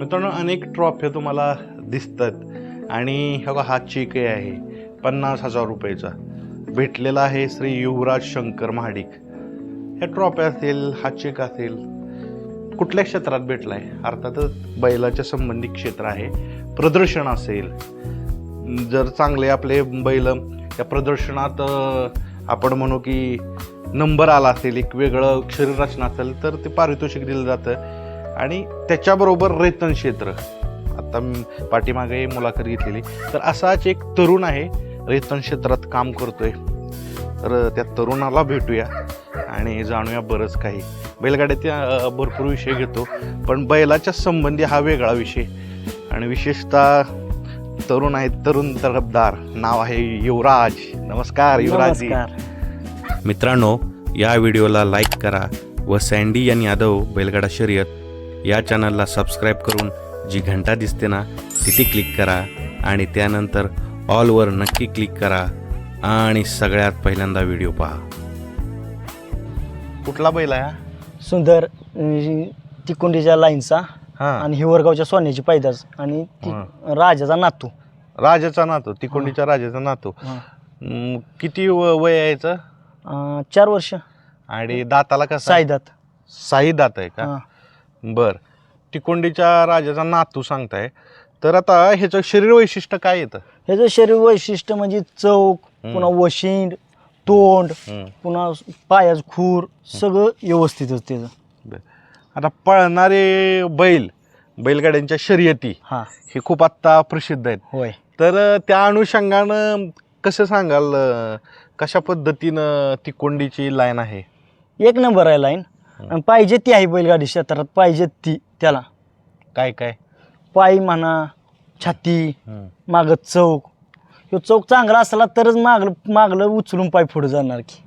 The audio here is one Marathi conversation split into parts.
मित्रांनो अनेक ट्रॉफ्या तुम्हाला दिसतात. आणि बघा हा चेक आहे. पन्नास हजार रुपयेचा. भेटलेला आहे श्री युवराज शंकर महाडिक. ह्या ट्रॉफ्या असेल हा चेक असेल कुठल्या क्षेत्रात भेटला आहे अर्थातच बैलाच्या संबंधित क्षेत्र आहे. प्रदर्शन असेल. जर चांगले आपले बैल त्या प्रदर्शनात आपण म्हणू की नंबर आला असेल एक वेगळं शरीररचना असेल तर ते पारितोषिक दिलं जातं. आणि त्याच्याबरोबर रेतन क्षेत्र. आता मी पाठीमागे मुलाखत घेतलेली. तर असाच एक तरुण आहे रेतन क्षेत्रात काम करतोय. तर त्या तरुणाला भेटूया आणि जाणूया बरंच काही. बैलगाड्याच्या अ, भरपूर विषय घेतो पण बैलाच्या संबंधी हा वेगळा विषय. आणि विशेषतः तरुण आहेत तरुण तरफदार नाव आहे युवराज. नमस्कार नमस्कार. मित्रांनो या व्हिडिओला लाईक करा व सँडी आणि यादव बैलगाडा शर्यत या चॅनलला सबस्क्राईब करून जी घंटा दिसते ना तिथे क्लिक करा आणि त्यानंतर ऑलवर नक्की क्लिक करा आणि सगळ्यात पहिल्यांदा व्हिडिओ पहा. कुठला बैल आहे? सुंदर अं, तिकोंडीच्या लाईनचा हा. आणि हिवरगावच्या सोन्याची पैदास आणि ती राजाचा नातू. राजाचा नातो तिकोंडीच्या राजाचा नातो. हा. किती व- वय आहे याचं? अं, चार वर्ष. आणि दाताला कसा साईदात साई दात आहे का? हा. बर. तिकोंडीच्या राजाचा नातू सांगताय. तर आता ह्याचं शरीर वैशिष्ट्य काय येतं? ह्याचं शरीर वैशिष्ट्य म्हणजे चौक. पुन्हा वशिंड तोंड हम्म. पुन्हा पायाच खूर सगळं व्यवस्थितच त्याचं. बर. आता पळणारे बैल बैलगाड्यांच्या शर्यती हा. हे खूप आत्ता प्रसिद्ध आहेत. होय. तर अ, त्या अनुषंगानं कसं सांगाल अ, कशा पद्धतीनं ती कोंडीची लाईन आहे? एक नंबर आहे लाईन. आणि पाहिजे ती आहे बैलगाडी क्षेत्रात पाहिजे ती त्याला. काय काय? पाय म्हणा छाती मागं चौक. ह्यो चौक चांगला असला तरच मागलं मागलं उचलून पाय पुढे जाणार की.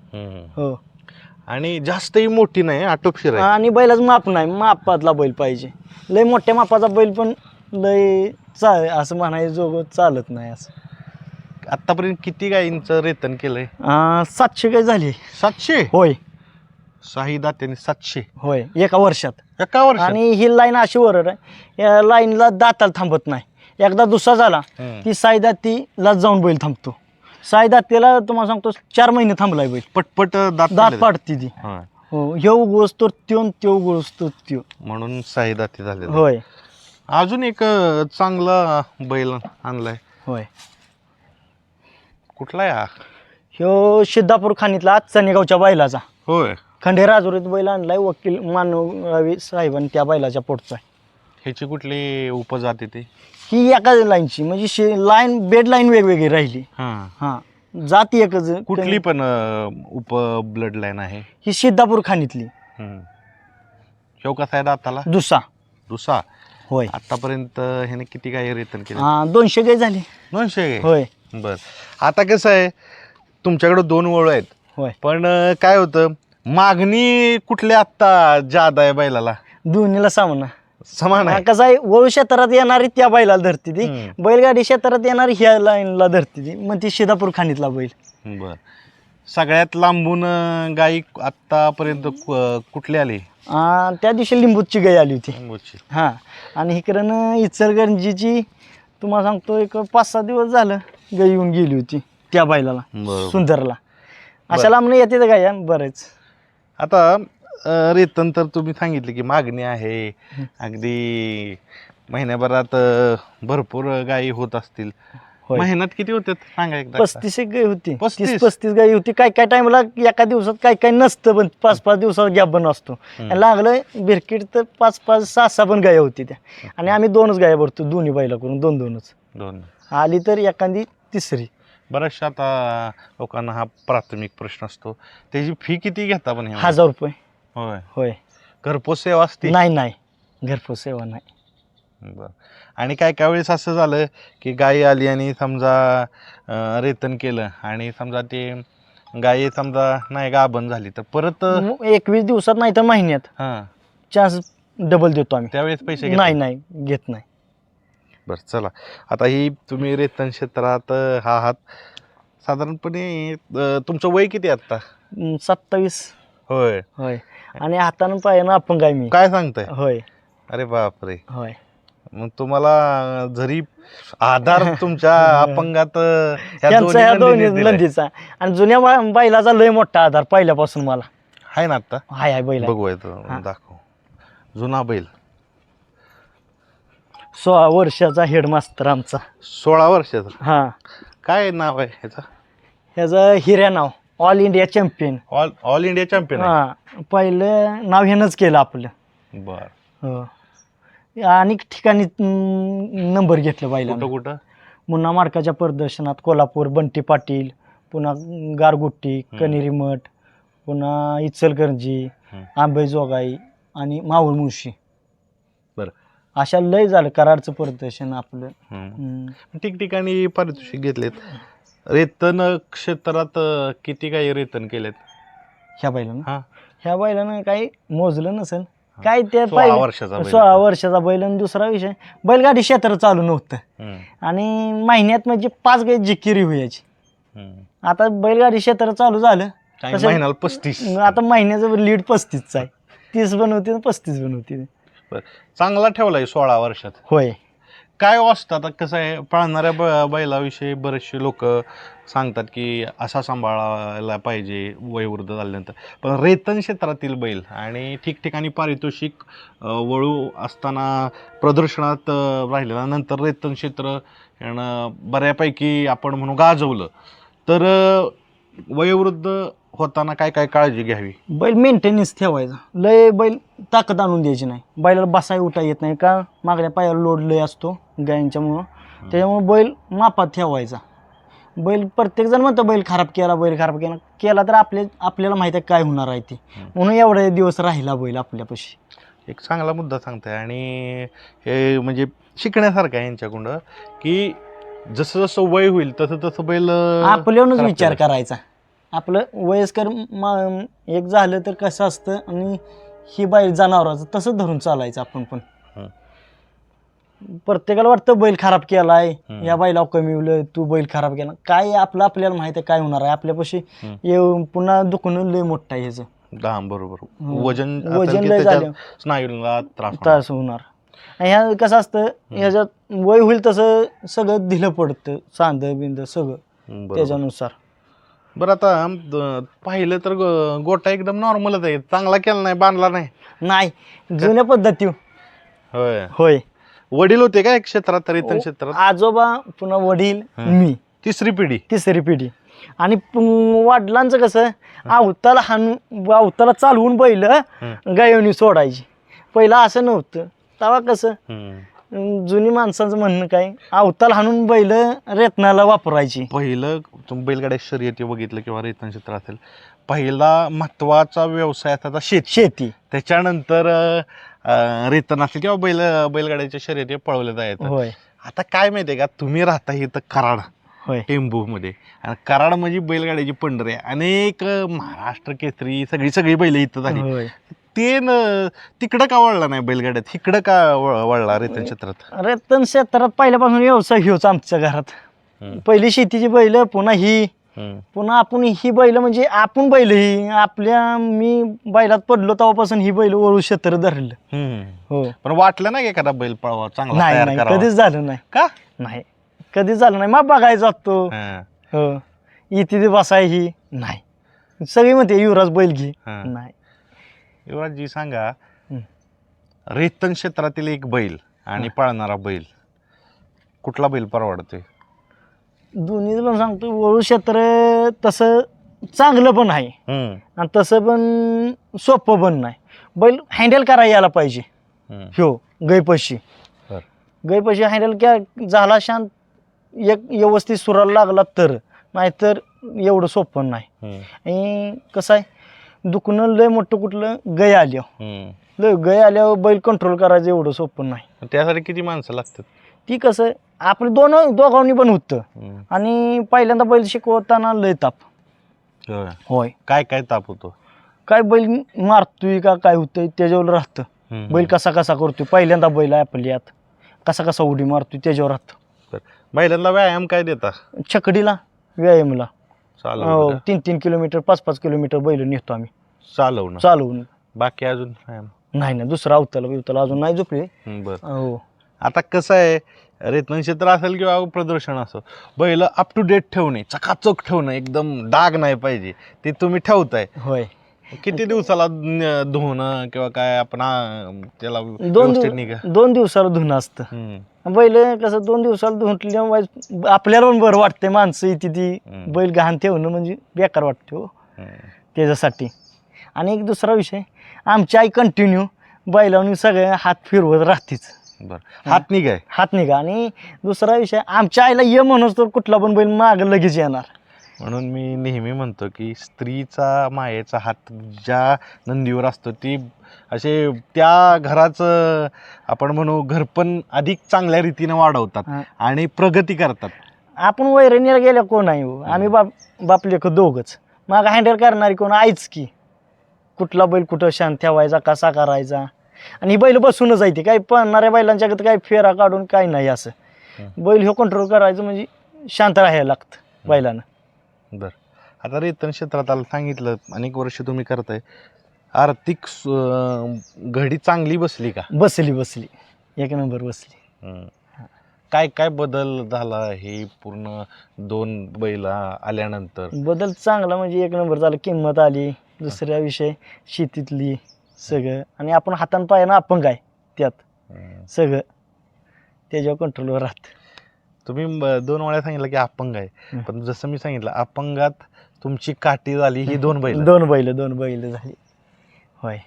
हो आणि जास्तही मोठी नाही आटोपशीर आहे आणि बैलाच माप नाही मापातला बैल पाहिजे. लय मोठ्या मापाचा बैल पण लय चा असं म्हणायचं जोग चालत नाही असं. आतापर्यंत किती गायींचं रेतन केलंय? आ, सातशे काय झाली. सातशे? होय. साही दात्याने सातशे. होय एका वर्षात. एका वर्ष आणि ही लाईन अशी वर आहे. या लाईनला दाताला थांबत नाही. एकदा दुसरा झाला हम्म. ती साईदात ती लाच जाऊन बैल थांबतो. साईदात त्याला तुम्हाला सांगतो चार महिने थांबलाय बैल. पटपट दात दात पडले. पाडती ती. हा. हो ह्यो उगवस तर त्यो त्यो उगवस तर त्यो. म्हणून साही दाती झाले. होय. अजून एक अ, चांगला बैल आणलाय. होय. कुठला आहे हा? ह्यो सिद्धापूर खाणीतला चनेगावच्या बैलाचा. होय. खंडे राजुरीत बैल आणलाय वकील मानवी साहेबांनी त्या बैलाच्या पोटचा ह्याची कुठली उपजाती ती? ही एका लाईनची म्हणजे शे लाईन बेड लाईन वेगवेगळी राहिली. हा. हां. जाती एकच. कुठली पण अ, उप ब्लड लाईन आहे? ही सिद्धापूर खाणीतली. हम्म. ह्यो कसा आहे दाताला? दुसा. दुसरा होय. आतापर्यंत ह्याने किती गाय रेतन केले? हा दोनशे गाय झाली. दोनशे गाय होय. बर. आता कसं आहे तुमच्याकडे दोन वळू आहेत. होय. पण अं, काय होतं मागणी कुठली आत्ता जादा आहे बैलाला? दोन्हीला सामना. समान हा, आहे कसं आहे वळू क्षेत्रात येणारी त्या बैलाला धरती ती. हम्म. बैलगाडी क्षेत्रात येणारी ह्या लाईनला धरती ती. मग ती सिद्धापूर खाणीतला बैल. बर. सगळ्यात लांबून अं, गाई आतापर्यंत कुठली आली? आ, त्या दिवशी लिंबूची गाय आली होती. लिंबूची. हां. आणि इकडं इचलगंजीची तुम्हाला सांगतो एक पाच सहा दिवस झालं गाय येऊन गेली होती त्या बैलाला बरोबर. सुंदरला. अशा लांबनं येते गाय बरेच. आता अं, रेतन तर तुम्ही सांगितले की मागणी आहे. अगदी महिन्याभरात अं, भरपूर गायी होत असतील. होय. महिन्यात किती होतात सांगा एकदा पस्तीस एक गाय होती. पस्तीस? तीस पस्तीस? गाय होती. काय काय टायमाला एका दिवसात काय काय नसतं पण पाच पाच दिवसात गॅप पण असतो. आणि लागलं बिरकीट तर पाच पाच सहा सहा पण गाया होती त्या. आणि आम्ही दोनच गाया भरतो दोन्ही बैला करून दोन दोनच. दोन. आली तर एखादी तिसरी. बऱ्याचशा आता लोकांना हा प्राथमिक प्रश्न असतो. त्याची फी किती घेता पण? हजार रुपये. होय. होय. घरपोच सेवा असते? नाही नाही. घरपोच सेवा नाही. बर. आणि काय काय वेळेस असं झालं की गाय आली आणि समजा अं, रेतन केलं आणि समजा ते गाय समजा नाही गाभण झाली तर परत मग एकवीस दिवसात नाही तर महिन्यात. हां. चान्स डबल देतो आम्ही. त्यावेळेस पैसे घेता? नाही नाही. घेत नाही. बरं चला. आता ही तुम्ही रेतन क्षेत्रात हा आहात. साधारणपणे अं, तुमचं वय किती आहे आता अं, सत्तावीस. होय. होय. आणि हातानं पायानं आपण काय मी. काय सांगताय? होय. अरे बापरे. होय. मग तुम्हाला जरी आधार तुमच्या अपंगात अं, ह्या त्यांचा ह्या दोन्ही दोन्ही नंदीने दिलाय. नंदीचा. आणि जुन्या बा- बैलाचा लय मोठा आधार पहिल्यापासून मला. आहे ना आता हाय हाय बैल आहे. बघूया तो हा. दाखव. जुना बैल. सोळा वर्षाचा हेडमास्तर आमचा. सोळा वर्षाचा? हा. काय नाव आहे ह्याचा? ह्याचं हिऱ्या नाव. All India champion all all India champion हा. पहिलं नाव ह्यानंच केलं आपलं. बर. हो. अनेक ठिकाणी नंबर घेतलं कुठं बैलानं कुठं मुन्ना मार्काच्या प्रदर्शनात कोल्हापूर बंटी पाटील पुन्हा गारगुट्टी. कनेरी मठ पुन्हा इचलकरंजी हम्म. आंबे जोगाई आणि मावळ मुळशी. अशा लय झालं कराडचं प्रदर्शन आपलं. हम्म. ठिकठिकाणी पारितोषिक घेतलेत. रेतन क्षेत्रात अं, किती काही रेतन केलेत? ह्या बैलानं? हा. ह्या बैलानं काही मोजलं नसेल. काय ते सोळा वर्षाचा बैल. सोळा वर्षाचा बैल आणि दुसरा विषय बैलगाडी क्षेत्र चालू नव्हतं. हम्म. आणि महिन्यात म्हणजे पाच गाई जिकिरी व्हायची. हम्म. आता बैलगाडी क्षेत्र चालू झालं. काही तसं- महिन्याला पस्तीस. आता महिन्याचं लीड पस्तीसचा आहे. तीस बनवते पस्तीस बनवते चांगला ठेवलाय सोळा वर्षात. होय. काय वाचतं? आता कसं आहे पाळणाऱ्या ब बैलाविषयी बरेचसे लोक सांगतात की असा सांभाळायला पाहिजे वयोवृद्ध झाल्यानंतर. पण रेतन क्षेत्रातील बैल आणि ठिकठिकाणी पारितोषिक अं, वळू असताना प्रदर्शनात अं, राहिलेलं नंतर रेतन क्षेत्र यानं बऱ्यापैकी आपण म्हणू गाजवलं. तर अं, वयोवृद्ध होताना काय काय काळजी घ्यावी? बैल मेंटेनन्स ठेवायचा. लय बैल ताकद आणून द्यायची नाही. बैलाला बसाय उठा येत नाही का? मागल्या पायाला लोड लय असतो गायांच्यामुळं त्याच्यामुळे बैल मापात ठेवायचा. बैल प्रत्येकजण म्हणतो बैल खराब केला बैल खराब केला. केला तर आपले आपल्याला माहिती आहे काय होणार आहे ते. म्हणून एवढे दिवस राहिला बैल आपल्यापाशी. एक चांगला मुद्दा सांगताय आणि हे म्हणजे शिकण्यासारखं आहे यांच्याकडं की जसं जसं वय होईल तसं तसं बैल खराब विचार केला. करायचा आपलं वयस्कर मा- एक झालं तर कसं असतं आणि ही बैल जनावराचं तसं धरून चालायचं आपण पण हं. प्रत्येकाला वाटतं बैल खराब केलाय हं. या बैलावर कमीवलं तू बैल खराब केला काय आपलं आपल्याला माहिती आहे काय होणार आहे आपल्यापाशी हं. येऊन पुन्हा दुखणं लय मोठं आहे ह्याचं हा बरोबर. वजन वजन की लय त्याच्यात झालं स्नायूला त्रास होणार. त्रास होणार आणि ह्या कसं असतं ह्याच्यात वय होईल तसं सगळं दिलं पडतं चांद बिंद सगळं हं, बरोबर. त्याच्यानुसार. बरं आता पाहिलं तर गो- गोटा एकदम नॉर्मलच आहे. चांगला केला नाही बांधला नाही. नाही जुन्या पद्धती होय. होय. वडील होते का एक क्षेत्रात तरी इतर क्षेत्रात? आजोबा पुन्हा वडील हं. मी. तिसरी पिढी. तिसरी पिढी. आणि पु- वडिलांचं कसं आवताला हाणून आवताला चालवून हं. गायवणी सोडायची. पहिलं असं नव्हतं. तेव्हा कसं हं. जुनी माणसांचं म्हणणं काय? आवताला हाणून बैल रेतनाला वापरायची. पहिलं तुम्ही बैलगाड्या शर्यती बघितलं किंवा रेतन क्षेत्र असेल पहिला महत्त्वाचा व्यवसाय असायचा शेती. शेती. त्याच्यानंतर अं, रेतन असेल किंवा बैल बैलगाड्याच्या शर्यती पळवल्या जायचं होय. आता काय माहितीये का? तुम्ही राहता इथं कराड होय. टेंबू मध्ये आणि कराड म्हणजे बैलगाड्याची पंढरी अनेक महाराष्ट्र केसरी सगळी सगळी बैल इथं झाली. होय. ते न तिकडं का वळला नाही बैलगाड्यात? इकडं का वळ- वळला रेतन क्षेत्रात? रेतन क्षेत्रात पहिल्यापासून व्यवसाय ह्योच आमच्या घरात. हम्म. पहिली शेतीची बैल पुन्हा ही. हम्म. पुन्हा आपण ही बैल म्हणजे आपण बैल ही. आपल्या मी बैलात पडलो तेव्हापासून ही बैल वळू क्षेत्र धरलं. हम्म. हो. पण वाटलं नाही एखादा बैल पळवा चांगला नाही तयार नाही करावा? कधीच झालं नाही. का? नाही. कधीच झालं नाही. मग बघायला जातो हा, हो. इथे बसाय ही. नाही. सगळी म्हणते युवराज बैल घे. हा. नाही. युवराजजी सांगा. रेतन क्षेत्रातील एक बैल आणि पळणारा बैल. कुठला बैल परवडतोय दोन्ही पण सांगतो वळू क्षेत्र तसं चांगलं पण आहे. आणि तसं पण सोपं पण नाही. बैल हँडल करायला यायला पाहिजे. हो गैपशी. गैपशी हँडल क्या झाला शांत एक व्यवस्थित सुराला लागला तर. नाहीतर एवढं सोपं नाही. आणि कसं आहे? दुखणं लय मोठं कुठलं? गय आल्यावर. हम्म. लय गय आल्यावर बैल कंट्रोल करायचं एवढं सोपं नाही. त्यासाठी किती माणसं लागतात? ती कसं आपलं दोन दोघांनी पण होतं. हम्म. आणि पहिल्यांदा बैल शिकवताना लय ताप. होय. होय. काय काय ताप होतो? काय बैल मारतोय का काय होतंय त्याच्यावर राहतं. हम्म. बैल कसा कसा करतोय? पहिल्यांदा बैल आहे आपल्यात कसा कसा उडी मारतोय त्याच्यावर राहतं. बैलांना व्यायाम काय देता? छकडीला व्यायामला. चालवणं हो? तीन तीन किलोमीटर पाच पाच किलोमीटर बैल नेतो आम्ही. चालवणं चालवून बाकी अजून नाही ना दुसरा अवताला बिवताला अजून नाही झोपले. हम्म, बरं. हो. आता कसं आहे रेतन क्षेत्र असेल किंवा प्रदर्शन असो बैल अप टू डेट ठेवणे चकाचक ठेवणं एकदम डाग नाही पाहिजे. ते तुम्ही ठेवताय. होय. किती दिवसाला न- धुवणं किंवा काय आपण आ, त्याला दोन व्यवस्थित निघा दिव- दोन दिवसाला धुणं असतं. हम्म. बैल कसं दोन दिवसाला धुतल्यामुळे आपल्याला पण बरं वाटतंय माणसं येते ती. बैल घाण ठेवणं म्हणजे बेकार वाटते हो. त्याच्यासाठी. आणि एक दुसरा विषय आमची आई कंटिन्यू बैलावणी सगळे हात फिरवत राहतेच. बरं. हात निघाय हात निघा आणि दुसरा विषय आमच्या आईला ये म्हणून तर कुठला पण बैल माग लगेच येणार. म्हणून मी नेहमी म्हणतो की स्त्रीचा मायेचा हात ज्या नंदीवर असतो ती असे त्या घराचं आपण म्हणू घरपण अधिक चांगल्या रीतीने वाढवतात हा. आणि प्रगती करतात. आपण वैरणीला गेल्या कोण आहे हो? आम्ही बाप बाप लेख दोघच. मग हँडल करणारी कोण आईच की? कुठला बैल कुठं शांत ठेवायचा कसा करायचा? आणि ही बैल बसूनच आहे ती. काही पळणाऱ्या बैलांच्याकडे काही फेरा काढून काही नाही असं. बैल हे कंट्रोल करायचं म्हणजे शांत राहायला लागतं बैलानं. बर. आता रेतन क्षेत्रात आलं सांगितलं अनेक वर्ष तुम्ही करताय. आर्थिक स- घडी चांगली बसली का? बसली बसली. एक नंबर बसली. हम्म. काय काय बदल झाला हे पूर्ण दोन बैला आल्यानंतर? बदल चांगला म्हणजे एक नंबर झाला. किंमत आली. दुसरा विषय शेतीतली सगळं. आणि आपण हातान पायानं आपण काय त्यात. हम्म. सगळं. त्याच्यावर कंट्रोलवर राहत. तुम्ही दोन वेळा सांगितलं की अपंग आहे. हम्म. पण जसं मी सांगितलं अपंगात तुमची काठी झाली ही दोन बैल. दोन बैल दोन बैल झाली. होय.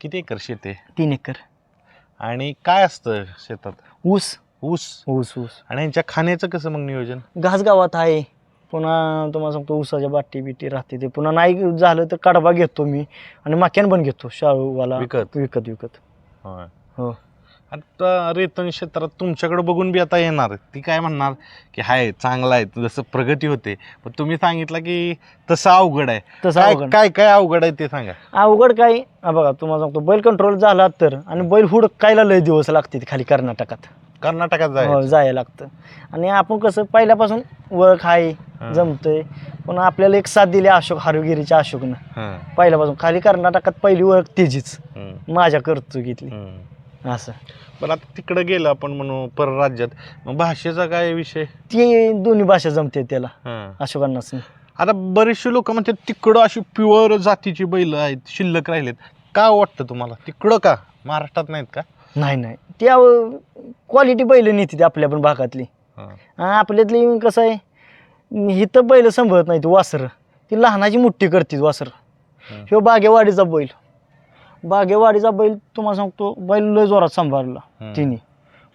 किती एकर शेत आहे? तीन एकर. आणि काय असतं शेतात? ऊस. ऊस? ऊस ऊस. आणि यांच्या खाण्याचं कसं मग नियोजन? घास गावात आहे. पुन्हा तुम्हाला सांगतो ऊसाच्या बाटी बिटी राहते ते. पुन्हा नाही झालं तर कडबा घेतो मी. आणि माक्यान पण घेतो शाळूवाला. विकत? विकत विकत. होय. हो. आता रेतन क्षेत्रात तुमच्याकडे बघून बी आता येणार. ती काय म्हणणार? की हाय चांगला आहे जसं प्रगती होते. पण तुम्ही सांगितलं की तसं अवघड आहे. तसं काय अवघड. काय काय अवघड आहे ते सांगा. अवघड काय? हा बघा तुम्हाला सांगतो बैल कंट्रोल झाला तर आणि बैल हुडकायला लय दिवस लागते खाली कर्नाटकात. कर्नाटकात हो, जायला लागतं. आणि आपण कसं पहिल्यापासून ओळख आहे हा. जमतंय पण आपल्याला एक साथ दिली अशोक हारुगिरीच्या अशोकनं. पहिल्यापासून खाली कर्नाटकात पहिली ओळख हं, माझ्या कर्तुकीतली हं. असं. पण आता तिकडे गेलं आपण म्हणू परराज्यात मग भाषेचा काय विषय? ती दोन्ही भाषा जमते त्याला हं. अशोकांनाच. आता बरेचसे लोक म्हणतात तिकडं अशी प्युअर जातीची बैल आहेत शिल्लक राहिलेत. का वाटतं तुम्हाला? तिकडं का? महाराष्ट्रात नाहीत का? नाही नाही. ती क्वालिटी बैल नेते ती आपल्या पण भागातली. आणि आपल्यातली कसं आहे हिथं बैल संभळत नाही ती वासरं. ती लहानाची मोठी करते वासर. हं. ह्यो बागेवाडीचा बैल. बागेवाडीचा बैल तुम्हाला सांगतो बैल लय जोरात सांभाळला. तिने.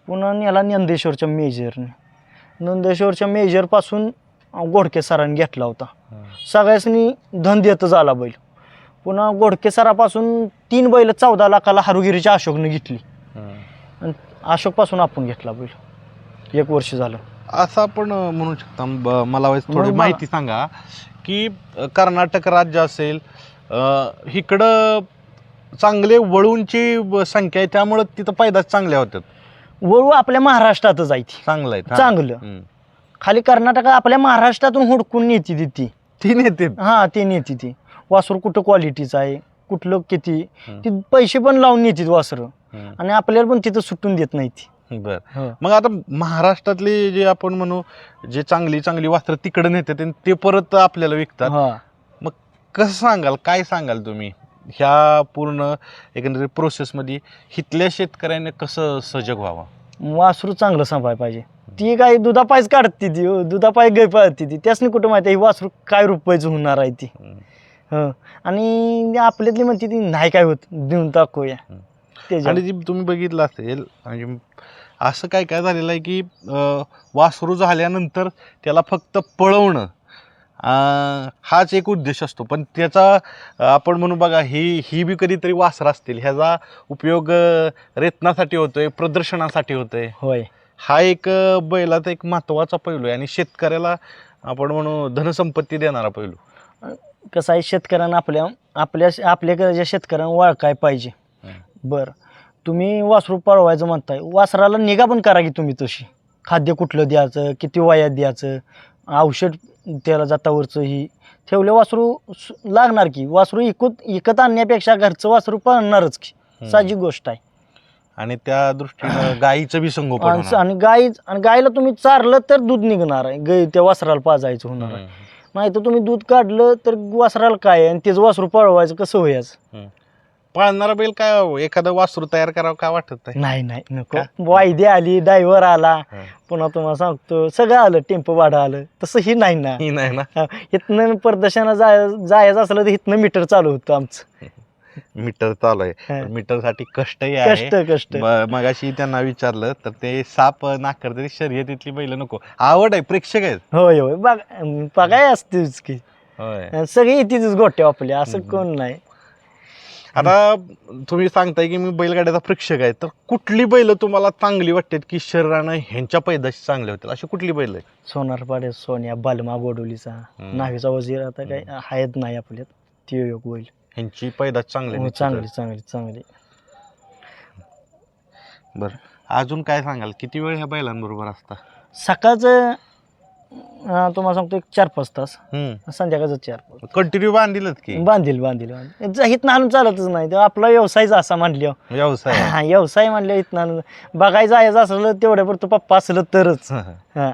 पुन्हा याला नंदेश्वरच्या मेजरने. नंदेश्वरच्या मेजरपासून गोडके सरांनी घेतला होता. सगळ्यासनी धन देतच आला बैल. पुन्हा गोडके सरापासून तीन बैल चौदा लाखाला हारुगिरीच्या अशोकने घेतली. आणि अशोकपासून आपण घेतला बैल. एक वर्ष झालं. असं आपण म्हणू शकता. मला थोडी माहिती सांगा की कर्नाटक राज्य असेल इकडं चांगले वळूंची ब- संख्या आहे त्यामुळं तिथं पैदास चांगल्या होत्यात. वळू आपल्या महाराष्ट्रातच आहे ती चांगलं आहे चांगलं. खाली कर्नाटक आपल्या महाराष्ट्रातून हुडकून नेती ती ती ती नेते हा ते नेती ती. वासरू कुठं क्वालिटीचं आहे कुठलं किती. ती पैसे पण लावून नेतीत वासरं. आणि आपल्याला पण तिथं सुटून देत नाही ती. बर. हो. मग आता महाराष्ट्रातले जे आपण म्हणू जे चांगली चांगली वस्त्र तिकडे नेतात आणि ते परत आपल्याला विकतात. हा. कसं सांगाल काय सांगाल तुम्ही? ह्या पूर्ण एकंदरीत प्रोसेसमध्ये इथल्या शेतकऱ्याने कसं सजग व्हावं? वासरू चांगलं सांभाळ पाहिजे. ती काय दुधापायच काढते ती हो. दुधापाय गै पाळते ती. त्यासनी कुठं माहिती आहे ही वासरू काय रुपयाचं होणार आहे ती? हं. हं. आणि आपल्यातली म्हणते ती नाही काय होत देऊन टाकूया. त्याच्या आणि जी तुम्ही बघितलं असेल म्हणजे असं काय काय झालेलं आहे की अं, वासरू झाल्यानंतर त्याला फक्त पळवणं हाच एक उद्देश असतो. पण त्याचा आपण म्हणू बघा ही ही बी कधीतरी वासरं असतील. ह्याचा उपयोग रेतनासाठी होतोय प्रदर्शनासाठी होतोय. होय. हा एक बैलाचा एक महत्त्वाचा पैलू आहे. आणि शेतकऱ्याला आपण म्हणू धनसंपत्ती देणारा पैलू. कसं आहे शेतकऱ्यांना आपल्या आपल्या आपल्याकडे शेतकऱ्यांना वळखाय पाहिजे. बरं. तुम्ही वासरू पळवायचं म्हणताय. वासराला निगा पण करा की तुम्ही तशी. खाद्य कुठलं द्यायचं किती वयात द्यायचं औषध त्याला जातावरचं ही ठेवले वासरू स- लागणार की वासरू इकत इकत आणण्यापेक्षा घरचं वासरू पळणारच की. साहजिक गोष्ट आहे आणि त्या दृष्टीनं गाईचं बी संगोपन आणि होणार. आणि गाई आणि गाईला तुम्ही चारलं तर दूध निघणार आहे गाई त्या वासराला पाजायचं होणार आहे हम्म. नाही तर तुम्ही दूध काढलं तर वासराला काय आहे? आणि त्याचं वासरू पळवायचं कसं व्हायचं पाळणारा बैल काय हो, एखादं वासरू तयार करावं काय वाटत नाही? नाही नाही नको. का? वायदे आली ड्रायव्हर आला हा. पुन्हा तुम्हाला सांगतो सगळं आलं टेम्पो भाडं आलं. तसं ही नाही ना. ही नाही ना. हा, इथनं प्रदर्शनाला जाय जायचं असलं तर इथनं मीटर चालू होतं आमचं. मीटर चालू आहे. हा. मीटरसाठी कष्टही कष्ट आहे. कष्ट ब- मगाशी त्यांना विचारलं तर ते साप नाकारते शर्यतीतली बैल नको. आवड आहे प्रेक्षक आहेत. होय होय. बघ बघाय असतेच की. होय. सगळी इथेच गोट्या आपल्या असं हम्म. कोण नाही. आता तुम्ही सांगताय की मी बैलगाड्याचा प्रेक्षक आहे. तर कुठली बैल तुम्हाला चांगली वाटतात की शरीरानं ह्यांच्या पैदाशी चांगले होतील अशी कुठली बैल आहे सोनारपाडे सोन्या बालमा गोडोलीचा. नावीचा वजीर आता काही आहेत नाही आपल्यात. ती योग होईल ह्यांची पैदाश चांगली हो, चांगली आहे. चांगली चांगली. बरं. अजून काय सांगाल? किती वेळ ह्या बैलांबरोबर असता? सकाळचं अं, तुम्हाला सांगतो एक चार पाच तास. संध्याकाळचं चार पाच कंटिन्यू बांधीलच की? बांधील बांधील बांधील. ज- इथनं आणून चालतच नाही. तर आपला व्यवसायच असा म्हणल्या व्यवसाय. आहे. हा व्यवसाय म्हणल्या इथनं आणून. बघायचं जायचं असलं तेवढ्यापुरतं पप्पा असलं तरच. हा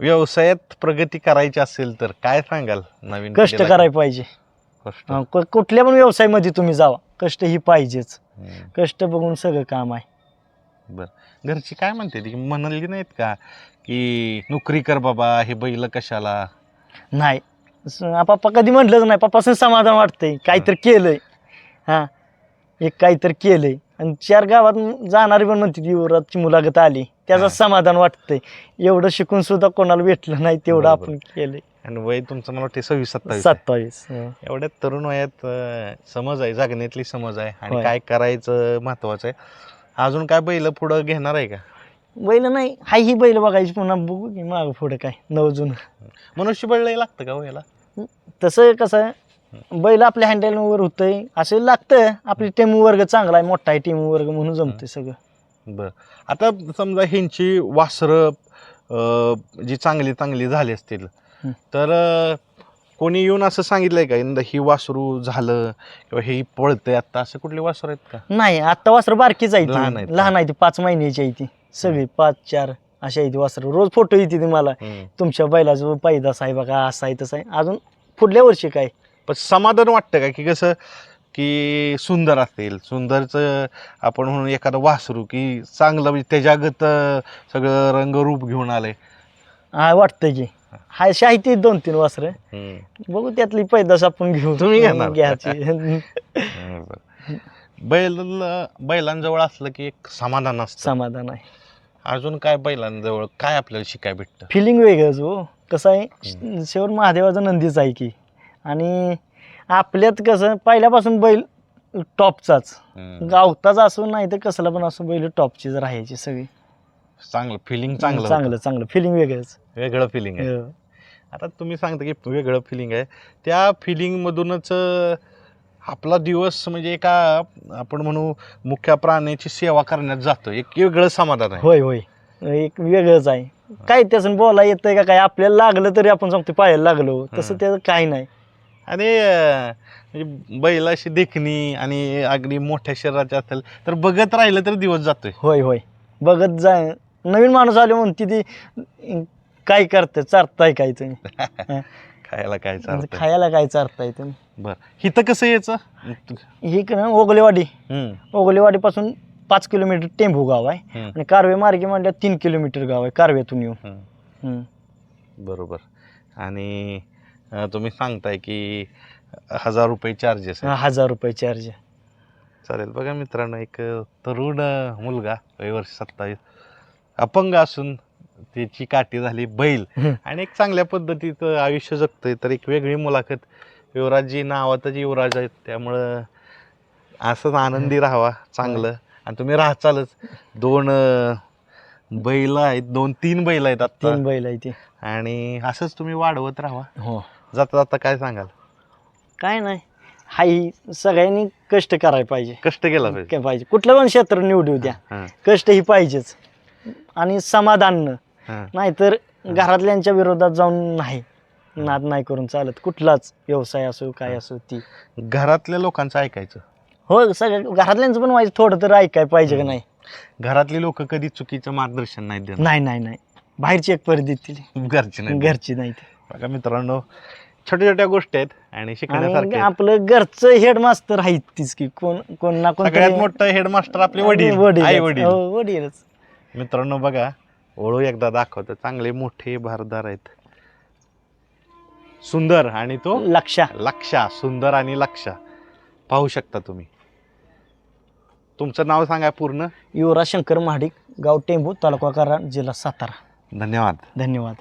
व्यवसायात प्रगती करायची असेल तर काय सांगाल नवीन कष्ट पिढीला? करायला पाहिजे. कष्ट. कु- कुठल्या पण व्यवसायामध्ये तुम्ही जावा. कष्ट ही पाहिजेच. हम्म. कष्ट बघून सगळं काम आहे. बर. घरची काय म्हणते ती? म्हणाली नाहीत का? की नोकरी कर बाबा हे बैल कशाला? नाही. स- पप्पा कधी म्हटलंच नाही पप्पाचं समाधान वाटतंय. काहीतरी केलंय. हा. एक काहीतरी केलंय. आणि चार गावात जाणारी पण म्हणते युवराजची मुलाखत आली. त्याचं हा. समाधान वाटतंय. एवढं शिकून सुद्धा कोणाला भेटलं नाही तेवढं बरोबर. आपण केलंय. आणि वय तुमचं मला वाटते सव्वीस सत्तावीस आहे. सत्तावीस हा. एवढ्या तरुण वयात अं, समज आहे जगण्यातली समज आहे. आणि होय. काय करायचं महत्वाचं आहे? अजून काय बैल पुढं घेणार आहे का? बैल नाही हाय ही बैल बघायची पुन्हा बघू की माग पुढे काय नवजून मनुष्यबळ लय लागतं का हो याला? तसं कसं आहे, बैल आपल्या हँडलवर होतंय असं लागतं आपली टीम वर्ग चांगला आहे मोठा आहे टीम वर्ग म्हणून जमतंय सगळं. बर. आता समजा ह्यांची वासरं जी चांगली चांगली झाली असतील हं. तर अं, कोणी येऊन असं सांगितलंय का इंद ही वासरू झालं किंवा हे पळतंय आता? असं कुठली वासरू आहेत का? नाही आता वासर बारकीच आहे लहान ती आहेत. लहान आहे ती पाच महिन्याची आहे ती. सगळी पाच चार अशी ती वासर. रोज फोटो येते ती मला. तुमच्या बैलाचं पैदास आहे बघा असं आहे तसं आहे. अजून पुढल्या वर्षी काय? पण समाधान वाटतं का? की कसं की सुंदर असेल. सुंदरचं आपण म्हणून एखादं वासरू की चांगलं म्हणजे त्याच्यागत सगळं रंगरूप घेऊन आलंय. हा वाटतंय की. हाय आहे ती दोन तीन वासर. बघू त्यातली पैदास आपण घेऊ. तुम्ही? घ्यायची. बैल बैलांजवळ असलं की एक समाधान असतं. समाधान आहे. अजून काय बैलांजवळ काय आपल्याला शिकाय भेटतं? फिलिंग वेगळंच हो. कसं आहे शेवट महादेवाचा नंदीच आहे की. आणि आपल्यात कसं पहिल्यापासून बैल टॉपचाच. गावताच असो नाही तर कसला पण असो बैल टॉपचीच राहायची सगळी. चांगलं फिलिंग चांगलं चांगलं चांगलं. फिलिंग वेगळंच. वेगळं फिलिंग आहे. हो. आता तुम्ही सांगता की वेगळं फिलिंग आहे. त्या फिलिंगमधूनच अं, आपला दिवस म्हणजे एका आपण म्हणू मुख्य प्राण्याची सेवा करण्यात जातो. एक वेगळं समाधान आहे. होय होय. एक वेगळंच आहे. काय त्याचं बोला येतंय का काय? आपल्याला लागलं तरी आपण सांगतो पायाला लागलो. तसं. त्याचं काय नाही. आणि अं, म्हणजे बैलाशी देखणी आणि अगदी मोठ्या शरीराचे असेल तर बघत राहिलं तर दिवस जातोय. होय होय. बघत जाय नवीन माणूस आले म्हणते ती काय करते? चारताय काय तुम्ही? खायला काय चालतं खायला काय चारताय तुम्ही बर. हिथं कसं यायचं? ही ना ओगलेवाडी. हम्म, ओगलेवाडीपासून पाच किलोमीटर टेंभू गाव आहे. हम्म, आणि कारवे मार्गे म्हणल्या तीन किलोमीटर गाव आहे कारव्यातून येऊन हम्म. हम्म. बरोबर. आणि अं, तुम्ही सांगताय की हजार रुपये चार्जेस हजार रुपये चार्ज चालेल. बघा मित्रांनो एक तरुण मुलगा वय वर्ष सत्तावीस अपंग असून त्याची काठी झाली बैल. आणि एक चांगल्या पद्धतीचं आयुष्य जगतोय. तर एक वेगळी मुलाखत. युवराजजी नावातच युवराज आहेत. त्यामुळं असंच आनंदी राहावा चांगलं. आणि तुम्ही राहचालच दोन बैल आहेत. दोन तीन बैल आहेत आता. तीन बैल आहे ती. आणि असंच तुम्ही वाढवत राहा हो. जाता जाता काय सांगाल? काय नाही. हाही सगळ्यांनी कष्ट करायला पाहिजे. कष्ट केला पाहिजे. काय पाहिजे. कुठलं पण क्षेत्र निवडू द्या. हां, कष्ट ही पाहिजेच. आणि समाधान. हां. नाहीतर घरातल्यांच्या विरोधात जाऊन नाही नाद नाही करून चालत. कुठलाच व्यवसाय असो काय असो ती. घरातल्या लोकांचं ऐकायचं. हो सगळं घरातल्यांचं पण व्हायचं थोडं तर ऐकाय पाहिजे का नाही? घरातली लोक कधी चुकीचं मार्गदर्शन नाही देणार. नाही नाही नाही. बाहेरची एक परी देतील घरचे नाही घरची नाही ते. बघा मित्रांनो छोट्या छोट्या गोष्टी आहेत आणि आणि शिकण्यासारख्या आहेत. आपलं घरचं हेडमास्तर आहेत तीच की कोण कोण ना कोण सगळ्यात मोठं हेडमास्टर आपले वडील आई वडील हो, वडीलच. मित्रांनो बघा ओळू एकदा दाखवतो चांगले मोठे भारदार आहेत. सुंदर आणि तो? लक्षा. लक्षा सुंदर आणि लक्षा. पाहू शकता तुम्ही. तुमचं नाव सांगा पूर्ण. युवराज शंकर महाडिक गाव टेंबू तालुका कराड जिल्हा सातारा. धन्यवाद. धन्यवाद.